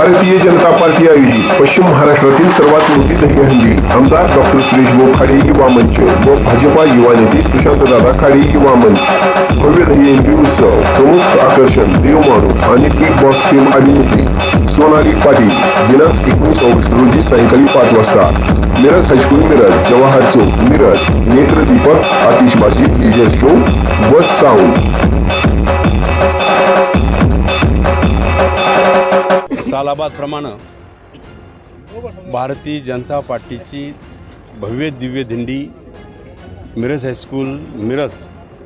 Bharatiya Janata party आयोजित पश्चिम महाराष्ट्रातील सर्वात मोठी दहीहंडी. आमदार डॉक्टर सुरेश भाऊ खाडे युवा मंच व भाजपा युवा नेते सुशांत दादा खाडे युवा मंच. भव्य दहीहंडी उत्सव प्रमुख आकर्षण देव माणूस आणि बिग बॉक्स टीम अभिनेत्री सोनाली पाटील दिनांक एकोणीस ऑगस्ट रोजी सायंकाळी पाच वाजता. मिरज हायस्कूल मिरज जवाहर चौक मिरज नेत्रदीपक आतिषबाजी डीजे शो बस साऊंड सालाबादप्रमाणे भारतीय जनता पार्टीची भव्य दिव्य दिंडी मिरज हायस्कूल मिरज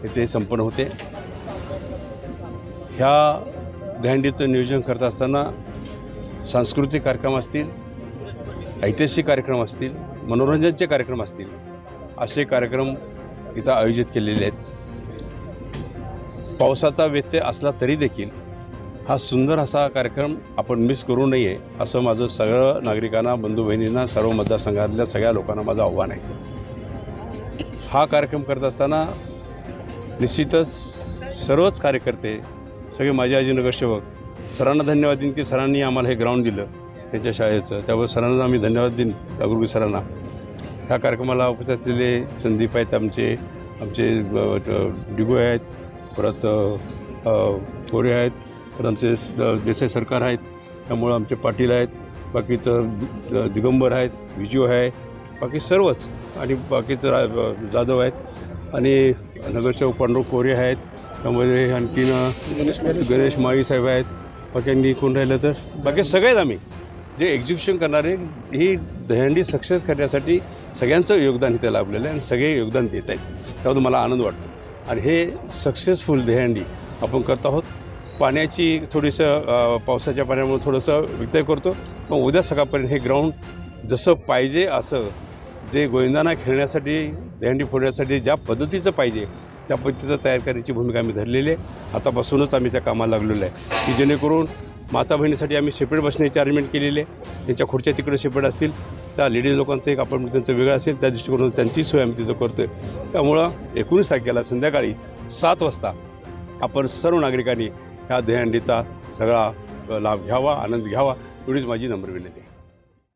येथे संपन्न होते. ह्या दहंडीचं नियोजन करत असताना सांस्कृतिक कार्यक्रम असतील ऐतिहासिक कार्यक्रम असतील मनोरंजनचे कार्यक्रम असतील असे कार्यक्रम इथं आयोजित केलेले आहेत. पावसाचा व्यत्यय असला तरी देखील हा सुंदर असा कार्यक्रम आपण मिस करू नये असं माझं सगळं नागरिकांना बंधू बहिणींना सर्व मतदारसंघातल्या सगळ्या लोकांना माझं आव्हान आहे. हा कार्यक्रम करत असताना निश्चितच सर्वच कार्यकर्ते सगळे माझे आजी नगरसेवक सरांना धन्यवाद देईन की सरांनी आम्हाला हे ग्राउंड दिलं त्यांच्या शाळेचं. त्यामुळे सरांना आम्ही धन्यवाद देईन जागृती सरांना. ह्या कार्यक्रमाला उपस्थित असलेले संदीप आहेत आमचे आमचे डिगो आहेत परत अ, कोरे आहेत तर आमचे द- देसाई सरकार आहेत त्यामुळं आमचे पाटील आहेत बाकीचं दिगंबर आहेत विजू आहे बाकी सर्वच आणि बाकीचं रा जाधव आहेत आणि नगरसेवक पांडुरंग कोरे आहेत त्यामध्ये आणखीन गणेश माळी साहेब आहेत बाकी कोण राहिलं तर बाकी सगळेच आम्ही. जे एक्झिक्युशन करणारे ही दहंडी सक्सेस करण्यासाठी सगळ्यांचं योगदान इथे लाभलेलं आहे आणि सगळे योगदान देत आहेत. त्याबद्दल मला आनंद वाटतो. आणि हे सक्सेसफुल दहंडी आपण करत आहोत. पाण्याची थोडीसं पावसाच्या पाण्यामुळे थोडंसं व्यत्यय करतो. मग उद्या सकाळपर्यंत हे ग्राउंड जसं पाहिजे असं जे गोविंदांना खेळण्यासाठी दहंडी फोडण्यासाठी ज्या पद्धतीचं पाहिजे त्या पद्धतीचं तयार करण्याची भूमिका आम्ही धरलेली आहे. आतापासूनच आम्ही त्या कामाला लागलेलो आहे. की जेणेकरून माता बहिणीसाठी आम्ही सेपरेट बसण्याची अरेंजमेंट केलेली आहे. त्यांच्या खुर्च्या तिकडे सेपरेट असतील त्या लेडीज लोकांचं एक आपण त्यांचं वेगळं असेल त्या दृष्टिकोनातून त्यांची सोय आम्ही तिथं करतो आहे त्यामुळं एकोणीस तारखेला संध्याकाळी सात वाजता आपण सर्व नागरिकांनी ह्या दहीहंडीचा सगळा लाभ घ्यावा आनंद घ्यावा एवढीच माझी नम्र विनंती आहे.